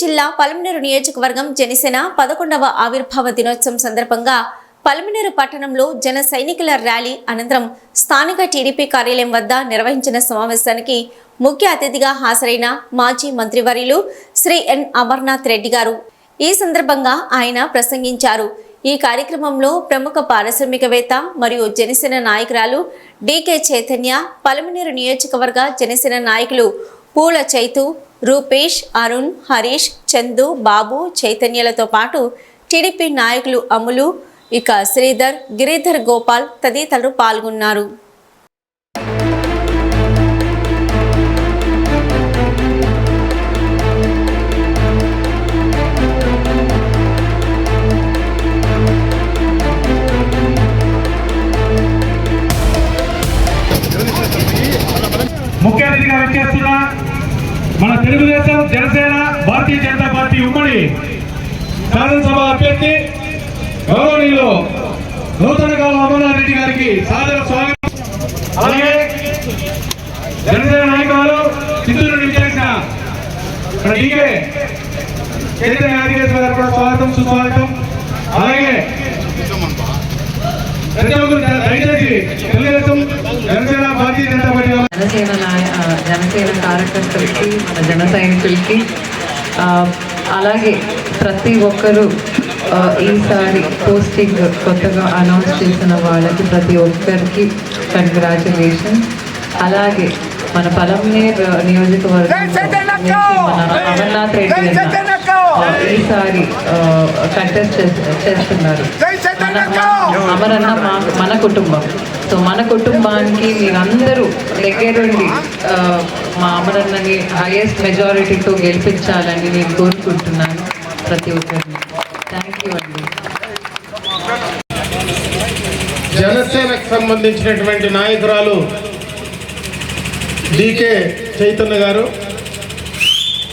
జిల్లా పలమనేరు నియోజకవర్గం జనసేన పదకొండవ ఆవిర్భావ దినోత్సవం సందర్భంగా పలమనేరు పట్టణంలో జన సైనికుల ర్యాలీ అనంతరం స్థానిక టీడీపీ కార్యాలయం వద్ద నిర్వహించిన సమావేశానికి ముఖ్య అతిథిగా హాజరైన మాజీ మంత్రివర్యులు శ్రీ ఎన్ అమర్నాథ్ రెడ్డి గారు. ఈ సందర్భంగా ఆయన ప్రసంగించారు. ఈ కార్యక్రమంలో ప్రముఖ పారిశ్రామికవేత్త మరియు జనసేన నాయకురాలు డీకే చైతన్య పలమనేరు నియోజకవర్గ జనసేన నాయకులు పూల చైతు రూపేష్ అరుణ్ హరీష్ చందు బాబు చైతన్యలతో పాటు టీడీపీ నాయకులు అములు ఇక శ్రీధర్ గిరిధర్ గోపాల్ తదితరులు పాల్గొన్నారు. తెలుగుదేశం జనసేన భారతీయ జనతా పార్టీ ఉమ్మడి శాసనసభ అభ్యర్థి గౌరవనీయులు నూతన కాలం అమర్నాథ్ రెడ్డి గారికి సాదర స్వాగతం. అలాగే జనసేన నాయకులు చిత్తూరు నుండి చేసిన డీకే చైతన్య నాయకేశ్వర గారు కూడా స్వాగతం సుస్వాగతం. అలాగే ప్రతి ఒక్కరు దయచేసి తెలుగుదేశం జనసేన జనసేన కార్యకర్తలకి మన జన సైనికులకి అలాగే ప్రతి ఒక్కరూ ఈసారి పోస్టింగ్ కొత్తగా అనౌన్స్ చేసిన వాళ్ళకి ప్రతి ఒక్కరికి కంగ్రాచులేషన్ అలాగే మన పలంనేర్ నియోజకవర్గం మన అమర్నాథ్ రెడ్డి ఈసారి కంటెస్ట్ చేస్తున్నారు. మన అమరన్న మా మన కుటుంబం. సో మన కుటుంబానికి మీరందరూ దగ్గరుండి మా అమరన్నని హైయెస్ట్ మెజారిటీతో గెలిపించాలని నేను కోరుకుంటున్నాను ప్రతి ఒక్కరిని. థ్యాంక్ యూ అండి. జనసేనకు సంబంధించినటువంటి నాయకురాలు డికే చైతన్య గారు.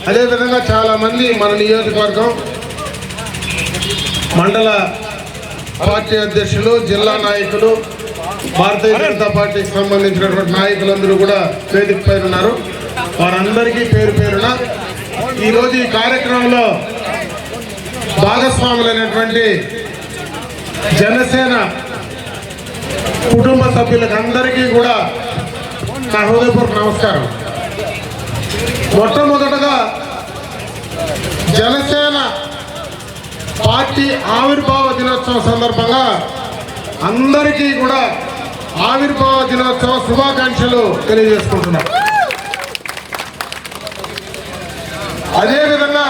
అదేవిధంగా చాలామంది మన నియోజకవర్గం మండల పార్టీ అధ్యక్షులు జిల్లా నాయకులు భారతీయ జనతా పార్టీకి సంబంధించినటువంటి నాయకులందరూ కూడా వేదిక పైన ఉన్నారు. వారందరికీ పేరు పేరున ఈరోజు ఈ కార్యక్రమంలో భాగస్వాములైనటువంటి జనసేన కుటుంబ సభ్యులకు అందరికీ కూడా నా హృదయపూర్వక నమస్కారం. మొట్టమొదటగా జనసేన పార్టీ ఆవిర్భావ దినోత్సవం సందర్భంగా అందరికీ కూడా ఆవిర్భావ దినోత్సవ శుభాకాంక్షలు తెలియజేసుకుంటున్నాం. అదేవిధంగా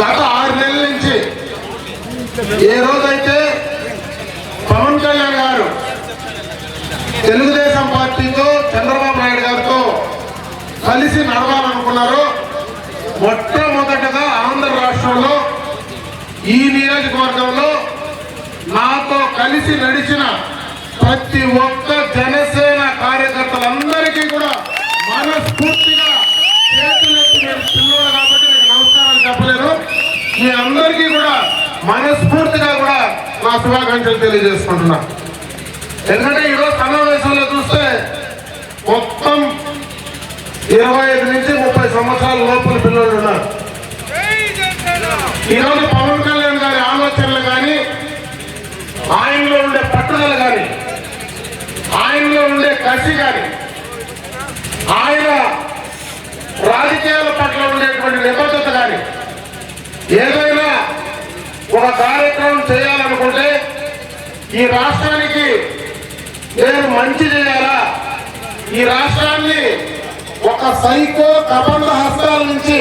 గత ఆరు నెలల నుంచి ఏ రోజైతే పవన్ కళ్యాణ్ గారు తెలుగుదేశం పార్టీతో చంద్రబాబు నాయుడు గారితో కలిసి నడవాలనుకున్నారు మొట్ట ఆంధ్ర రాష్ట్రంలో ఈ నియోజకవర్గంలో నాతో కలిసి నడిచిన ప్రతి ఒక్క జనసేన కార్యకర్తలందరికీ కూడా మనస్ఫూర్తిగా చేతులెత్తి మీరు పిల్లలు కాబట్టి మీకు నమస్కారాలు చెప్పలేను. మీ అందరికీ కూడా మనస్ఫూర్తిగా కూడా నా శుభాకాంక్షలు తెలియజేసుకుంటున్నా. ఎందుకంటే ఈరోజు సమావేశంలో చూస్తే మొత్తం ఇరవై ఐదు నుంచి ముప్పై సంవత్సరాల లోపల పిల్లలు ఉన్నారు. ఈరోజు పవన్ కసి కానీ ఆయన రాజకీయాల పట్ల ఉండేటువంటి నిబద్ధత కానీ ఏదైనా ఒక కార్యక్రమం చేయాలనుకుంటే ఈ రాష్ట్రానికి నేను మంచి చేయాలా? ఈ రాష్ట్రాన్ని ఒక సైకో కబంధ హస్తాల నుంచి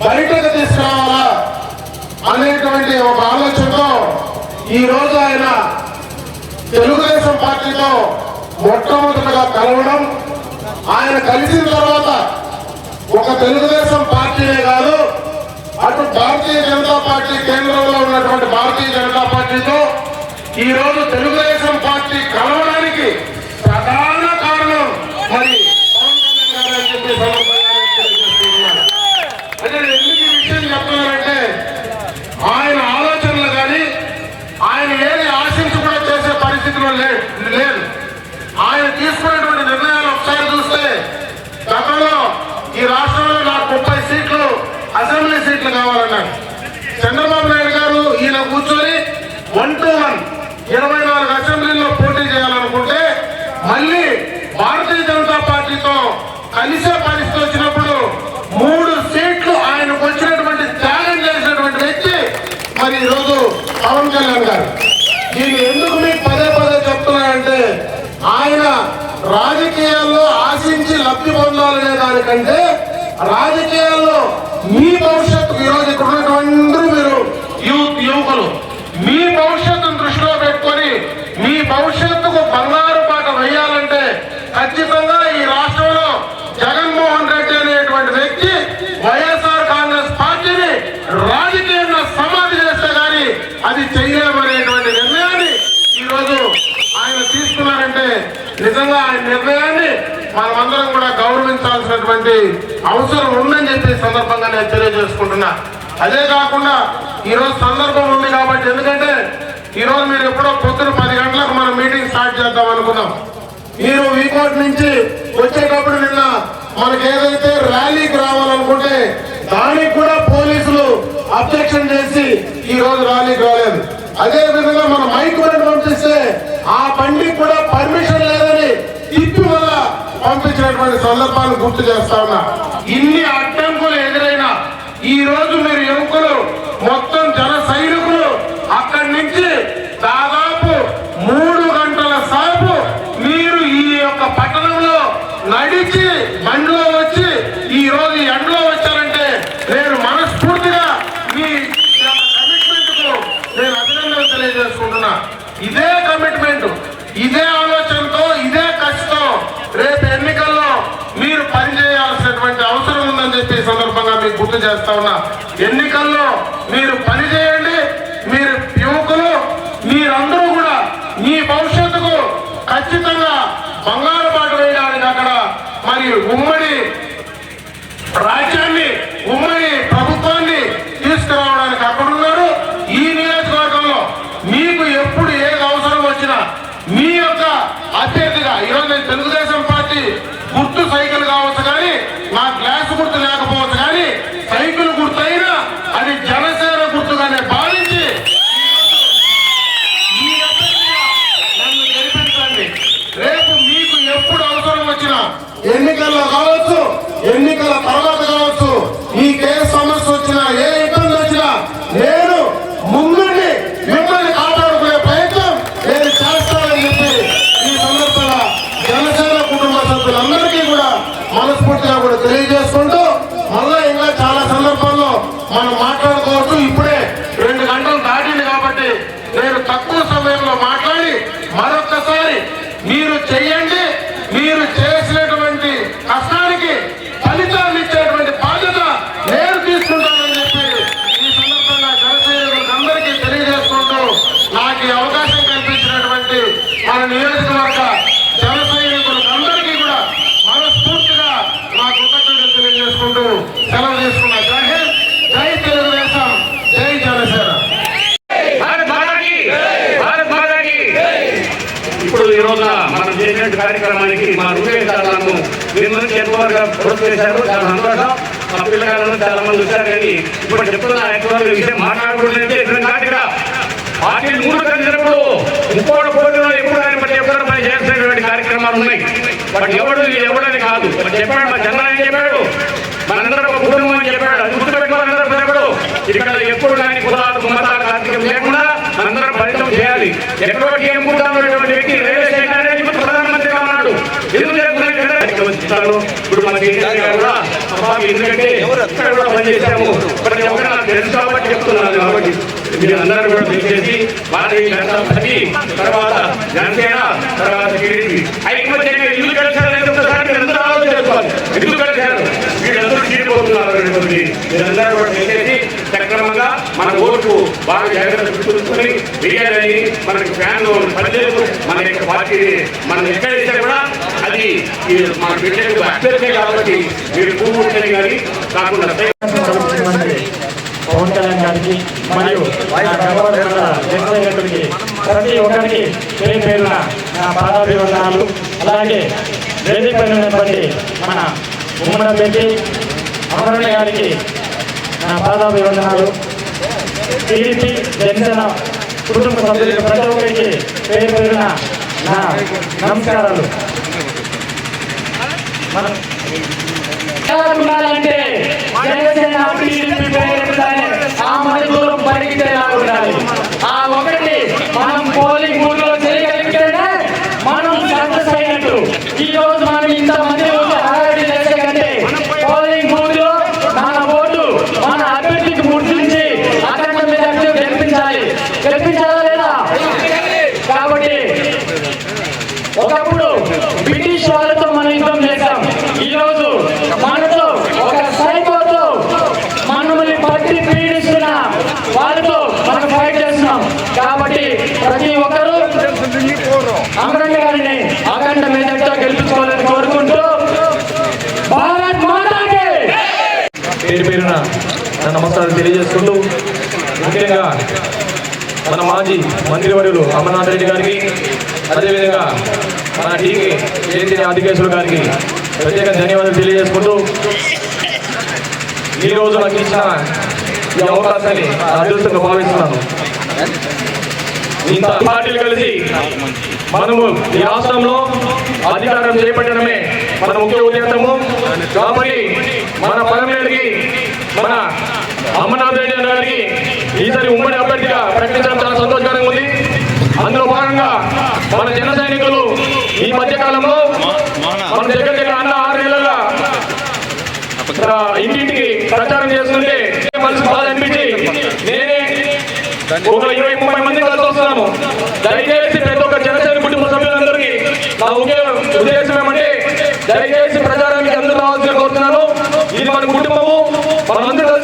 బయటకు తీసుకురావాలా? అనేటువంటి ఒక ఆలోచనతో ఈ రోజు ఆయన తెలుగుదేశం పార్టీతో మొట్టమొదటిగా కలవడం. ఆయన కలిసిన తర్వాత ఒక తెలుగుదేశం పార్టీనే కాదు అటు భారతీయ జనతా పార్టీ కేంద్రంలో ఉన్నటువంటి భారతీయ జనతా పార్టీతో ఈరోజు తెలుగుదేశం పార్టీ కలవడానికి ఇరవై నాలుగు అసెంబ్లీల్లో పోటీ చేయాలనుకుంటే మళ్ళీ భారతీయ జనతా పార్టీతో కలిసే పరిస్థితి వచ్చినప్పుడు మూడు సీట్లు ఆయనకు వచ్చినటువంటి త్యాగం చేసినటువంటి వ్యక్తి మరి ఈరోజు పవన్ కళ్యాణ్ గారు. దీన్ని ఎందుకు మీకు పదే పదే చెప్తున్నానంటే ఆయన రాజకీయాల్లో ఆశించి లబ్ధి పొందాలనే దానికంటే రాజకీయాల్లో మీ భవిష్యత్తుకు ఈరోజు ఇక్కడ ఉన్నటువంటి మీరు యువకులు మీ భవిష్యత్తు పెట్టుకొని మీ భవిష్యత్తుకు బంగారు బాట వేయాలంటే ఖచ్చితంగా ఈ రాష్ట్రంలో జగన్మోహన్ రెడ్డి అనేటువంటి వ్యక్తి వైఎస్ఆర్ కాంగ్రెస్ పార్టీని రాజకీయంగా సమాధి చేస్తే గాని అది చేయలేమనేటువంటి నిర్ణయాన్ని ఈరోజు ఆయన తీసుకున్నారంటే నిజంగా ఆయన నిర్ణయాన్ని మనమందరం కూడా గౌరవించాల్సినటువంటి అవసరం ఉందని చెప్పి సందర్భంగా నేను తెలియజేసుకుంటున్నా. అదే కాకుండా ఈరోజు సందర్భం ఉంది కాబట్టి ఎందుకంటే ఈరోజు మీరు ఎప్పుడో పొద్దున పది గంటలకు మనం మీటింగ్ స్టార్ట్ చేద్దాం అనుకున్నాం. మీరు వీకోట్ నుంచి వచ్చేటప్పుడు నిన్న మనకి ఏదైతే ర్యాలీకి రావాలనుకుంటే దానికి కూడా పోలీసులు అబ్జెక్షన్ చేసి ఈ రోజు ర్యాలీకి రాలేదు. అదే విధంగా మన మైక్ బండి పంపిస్తే ఆ బండికి కూడా పర్మిషన్ లేదని తిప్పి వల్ల పంపించినటువంటి సందర్భాలు గుర్తు చేస్తా ఉన్నా. ఇన్ని అడ్డంకులు ఎదురైనా ఈ రోజు మీరు యువకులు మొత్తం జన సైనికులు అక్కడి నుంచి దాదాపు మూడు గంటల సేపు మీరు ఈ యొక్క పట్టణంలో నడిచి బండిలో వచ్చి ఈ రోజు ఎండలో వచ్చారంటే నేను మనస్ఫూర్తిగా మీ యొక్క కమిట్మెంట్కు నేను అభినందనలు తెలియజేసుకుంటున్నా. ఇదే కమిట్మెంట్ ఇదే ఆలోచనతో ఇదే కష్టతో రేపు ఎన్నికల్లో మీరు పనిచేయాల్సినటువంటి అవసరం ఉందని చెప్పి సందర్భంగా మీకు గుర్తు చేస్తా ఉన్నా. ఎన్నికల్లో మీరు పని చేయండి మీరు యువకులు మీరందరూ కూడా మీ భవిష్యత్తుకు ఖచ్చితంగా బంగారు బాట వేయడానికి అక్కడ మరి ఉమ్మడి రాజ్యాన్ని ఉమ్మడి ప్రభుత్వాన్ని తీసుకురావడానికి అక్కడున్నారు ఈ నియోజకవర్గంలో మీకు ఎప్పుడు ఏది అవసరం వచ్చినా మీ యొక్క అభ్యర్థిగా ఈరోజు నేను తెలుగుదేశం పార్టీ గుర్తు సైకిల్ కావచ్చు కానీ నా గ్లాస్ గుర్తు లేకపోవచ్చు కానీ సైకిల్ గుర్తు అయినా అది జనసేన గుర్తుగానే భావించి మీ అభ్యర్థిగా నన్ను గెలిపించండి రేపు మీకు ఎప్పుడు అవసరం వచ్చినా ఎన్నికల్లో కావచ్చు ఎన్నికల తర్వాత కావచ్చు మీకే సమస్య వచ్చినా ఏ ఇబ్బంది వచ్చినా నేను ముందుండి మిమ్మల్ని కాపాడుకునే ప్రయత్నం నేను చేస్తానని చెప్పి ఈ సందర్భంగా జనసేన కుటుంబ సభ్యులందరికీ కూడా మనస్ఫూర్తిగా కూడా తెలియజేసుకుంటూ మళ్ళా ఇంకా చాలా సందర్భాల్లో మనం మాట్లాడుకోవచ్చు. ఇప్పుడే రెండు గంటలు దాటింది కాబట్టి నేను తక్కువ సమయంలో మాట్లాడి మరొక్కసారి మీరు చెయ్యండి. మీరు చేసినటువంటి కష్టానికి ఫలితాన్ని ఇచ్చేటువంటి బాధ్యత నేను తీసుకుంటానని చెప్పి ఈ సందర్భంగా జనసైనికులకు అందరికీ తెలియజేసుకుంటూ నాకు ఈ అవకాశం కల్పించినటువంటి మన నియోజకవర్గ జనసైనికులందరికీ అందరికీ కూడా మనస్ఫూర్తిగా నా కృతజ్ఞతలు తెలియజేసుకుంటూ సెలవు తీసుకున్నా జై హింద్ జై తెలుగుదేశం జై జనసేన భారత్ మాతాకి భారత్ మాతాకి ఇప్పుడు ఈ రోజున మనం చేసినట్టు కార్యక్రమానికి మా రూపేశాలను దీని నుంచి ఎంతవరకు ప్రోత్సహించారు చాలా సంతోషం. మా పిల్లగాళ్ళను చాలా మంది వచ్చారు. కానీ ఇప్పుడు చెప్తున్న ఎక్కువ విషయం మాట్లాడుకుంటుంటే నాటిగా పార్టీలు మూడు కలిసినప్పుడు ఇంకోటి పోటీలో ఎప్పుడు కానీ బట్టి ఎప్పుడు మనం చేస్తున్నటువంటి కార్యక్రమాలు ఉన్నాయి. బట్ ఎవడు ఎవడని కాదు. మరి చెప్పాడు మా జన చెప్పాడు. మనందరం ఒక కుటుంబం అని చెప్పాడు. అది గుర్తుపెట్టుకోవాలి అందరూ చెప్పాడు ఇక్కడ ఎప్పుడు కానీ కులాలు కుమ్మతాలు కార్తీకం లేకుండా మనందరం ఫలితం చేయాలి. ఎక్కడో ఏం ఉన్నటువంటి వ్యక్తి రైల్వే స్టేషన్ ఇస్తాను ఇప్పుడు మన కూడా ఎందుకంటే ఇక్కడ కూడా పనిచేసాము ప్రతి ఒక్కరు నాకు తెలుసు కాబట్టి చెప్తున్నాను కాబట్టి. మీరు అందరూ కూడా దయచేసి భారతీయ జనతా పార్టీ తర్వాత జనసేన తర్వాత టీడీపీ. ఐకమత్యంగా ఎందుకు కలిసారు ఒకసారి మీరు అందరూ ఆలోచన చేసుకోవాలి. ఎందుకు కలిసారు వీళ్ళందరూ చీడిపోతున్నారు అనేటువంటి మీరందరూ కూడా దయచేసి సక్రమంగా మన ఓటు బాగా జాగ్రత్త చూసుకొని వేయాలని మనకి ఫ్యాన్ పనిచేయదు మన యొక్క పార్టీ మనం ఎక్కడ ఇస్తే కూడా బిడ్డలకు అభ్యర్థి కాబట్టి మీరు కూర్చొని కానీ కాకుండా పవన్ కళ్యాణ్ గారికి మరియు నా గవర్నర్ ప్రతి ఒక్కరికి పేరు పేరున నా పాదాభివందనాలు. అలాగే వేదిక ఉన్నటువంటి మన ఉమ్మడ పెట్టి అమరణ గారికి నా పాదాభివందనాలు. టీడీపీ జనసేన కుటుంబ సభ్యులకి ప్రతి ఒక్కరికి పేరు పేరున నా నమస్కారాలు. ఉండాలంటే జనసేన టీడీపీ ఆ మన దూరం ఆ ఒకటి మనం పోలింగ్ బూత్లో చేయగలిగితేనే మనం సక్సెస్ అయినట్టు ఈ రోజు మనం ఇంతమంది ఉంటే హడావిడి చేసే కంటే పోలింగ్ బూత్లో మన ఓటు మన అభ్యర్థికి ముట్టించి అఖండ మీద గెలిపించాలి గెలిపించాలా లేదా కాబట్టి ఒకప్పుడు బ్రిటిష్ వాళ్ళతో మనం యుద్ధం చేశాం ఈ రోజు మనతో ఒక సైకోతో మనల్ని పట్టి పీడిస్తున్న వాళ్ళతో మనం ఫైట్ చేస్తున్నాం కాబట్టి ప్రతి ఒక్కరూ అమరన్న గారిని అఖండ మెజార్టీతో గెలుపుకోవాలని కోరుకుంటూ భారత్ మాతాకి పేరు పేరున నా నమస్కారం తెలియజేసుకుంటూ ముఖ్యంగా మన మాజీ మంత్రివర్యులు అమర్నాథ్ రెడ్డి గారికి అదేవిధంగా మన టీకి జయంతి ఆదికేశ్వర గారికి ప్రత్యేక ధన్యవాదాలు తెలియజేసుకుంటూ ఈ నాకు ఇచ్చిన ఈ అవకాశాన్ని అదృష్టంగా భావిస్తున్నాను. ఇంత పార్టీలు కలిసి మనము ఈ రాష్ట్రంలో అధికారం చేపట్టడమే మన ముఖ్య ఉద్దేశము. కాబట్టి మన పరమేడికి మన అమర్నాథ్ రెడ్డి గారికి ఈసారి ఉమ్మడి అభ్యర్థిగా ప్రకటించడం చాలా సంతోషకరంగా ఉంది. అందులో భాగంగా మన జన సైనికులు ఈ మధ్య కాలంలో మన దగ్గర దగ్గర అన్న ఆరు నెలలుగా ఇంటింటికి ప్రచారం చేస్తుంటే మనసు బాధ అనిపించి నేనే ఒక ఇరవై ముప్పై మంది కలిసి వస్తున్నాము. దయచేసి ప్రతి ఒక్క జనసేన కుటుంబ సభ్యులందరికీ నా ఒకే ఉద్దేశం ఏమంటే దయచేసి ప్రచారానికి అందరూ రావాల్సిన కోరుతున్నాను. ఇది మన కుటుంబము మనందరూ